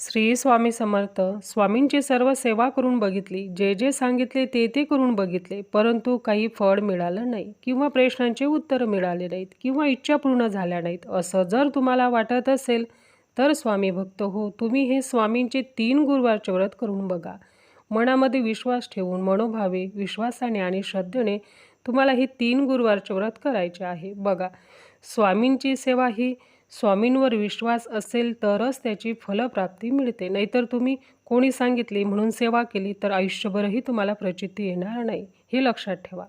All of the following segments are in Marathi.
श्री स्वामी समर्थ स्वामींची सर्व सेवा करून बघितली जे जे सांगितले ते ते करून बघितले परंतु काही फळ मिळालं नाही किंवा प्रश्नांचे उत्तर मिळाले नाहीत किंवा इच्छा पूर्ण झाल्या नाहीत असं जर तुम्हाला वाटत असेल तर स्वामी भक्त हो तुम्ही हे स्वामींचे तीन गुरुवारचे व्रत करून बघा. मनामध्ये विश्वास ठेवून मनोभावे विश्वासाने आणि श्रद्धेने तुम्हाला हे तीन गुरुवारचे व्रत करायचे आहे. बघा स्वामींची सेवा ही स्वामींवर विश्वास असेल तरच त्याची फलप्राप्ती मिळते. नाहीतर तुम्ही कोणी सांगितली म्हणून सेवा केली तर आयुष्यभरही तुम्हाला प्रचिती येणार नाही. हे लक्षात ठेवा.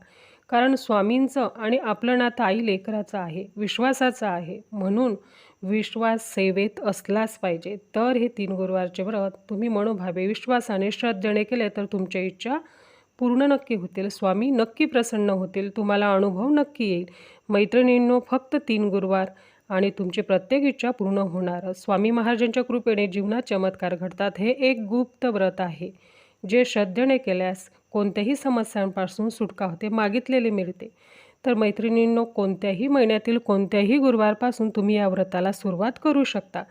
कारण स्वामींचं आणि आपलं नातं आई लेकराचं आहे विश्वासाचं आहे. म्हणून विश्वास सेवेत असलाच पाहिजे. तर हे तीन गुरुवारचे व्रत. तुम्ही मनोभावे विश्वासाने श्रद्धेने केले तर तुमच्या इच्छा पूर्ण नक्की होतील. स्वामी नक्की प्रसन्न होतील. तुम्हाला अनुभव नक्की येईल. मैत्रिणींनो फक्त तीन गुरुवार. आणि तुमची प्रत्येक इच्छा पूर्ण होणार. स्वामी महाराजांच्या कृपेने जीवनात चमत्कार घडतात हे एक गुप्त व्रत आहे जे श्रद्धेने केल्यास कोणत्याही समस्यांपासून सुटका होते मागितलेले मिळते. तर मैत्रिणींनो कोणत्याही महिन्यातील कोणत्याही गुरुवारपासून तुम्ही या व्रताला सुरुवात करू शकता.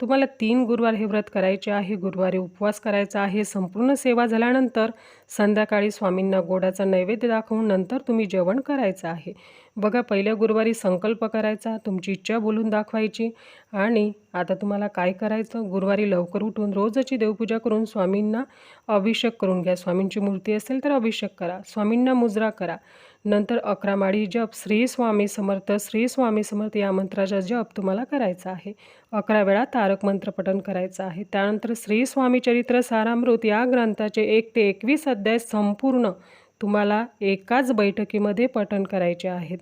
तुम्हाला तीन गुरुवार हे व्रत करायचे आहे गुरुवारी उपवास करायचा आहे संपूर्ण सेवा झाल्यानंतर संध्याकाळी स्वामींना गोडाचा नैवेद्य दाखवून नंतर तुम्ही जेवण करायचं आहे. बघा पहिल्या गुरुवारी संकल्प करायचा तुमची इच्छा बोलून दाखवायची आणि आता तुम्हाला काय करायचं? गुरुवारी लवकर उठून रोजची देवपूजा करून स्वामींना अभिषेक करून घ्या. स्वामींची मूर्ती असेल तर अभिषेक करा. स्वामींना मुजरा करा. नंतर अकरा माळी जप. श्री स्वामी समर्थ श्री स्वामी समर्थ या मंत्राचा जप तुम्हाला करायचा आहे. अकरा वेळा तारक मंत्र पठण करायचं आहे. त्यानंतर श्री स्वामी चरित्र सारामृत या ग्रंथाचे एक ते एकवीस अध्याय संपूर्ण तुम्हाला एकाच बैठकीमध्ये पठण करायचे आहेत.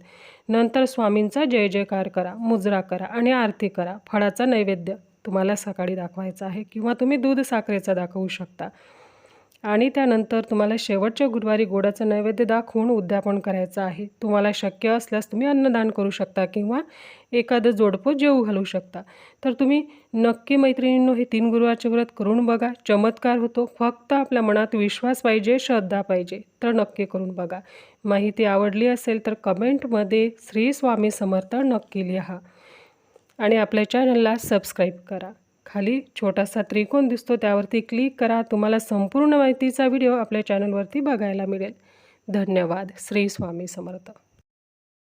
नंतर स्वामींचा जय जयकार करा मुजरा करा आणि आरती करा. फळाचा नैवेद्य तुम्हाला सकाळी दाखवायचा आहे किंवा तुम्ही दूध साखरेचा दाखवू शकता. आणि त्यानंतर तुम्हाला शेवटच्या गुरुवारी गोडाचं नैवेद्य दाखवून उद्यापन करायचं आहे. तुम्हाला शक्य असल्यास तुम्ही अन्नदान करू शकता किंवा एखादं जोडपं जेऊ घालू शकता. तर तुम्ही नक्की मैत्रिणींनो हे तीन गुरुवारचे व्रत करून बघा. चमत्कार होतो. फक्त आपल्या मनात विश्वास पाहिजे श्रद्धा पाहिजे तर नक्की करून बघा. माहिती आवडली असेल तर कमेंटमध्ये श्री स्वामी समर्थ नक्की लिहा. आणि आपल्या चॅनलला सबस्क्राईब करा. खाली छोटासा त्रिकोण दिसतो त्यावरती क्लिक करा. तुम्हाला संपूर्ण माहितीचा व्हिडिओ आपल्या चॅनलवरती बघायला मिळेल. धन्यवाद. श्री स्वामी समर्थ.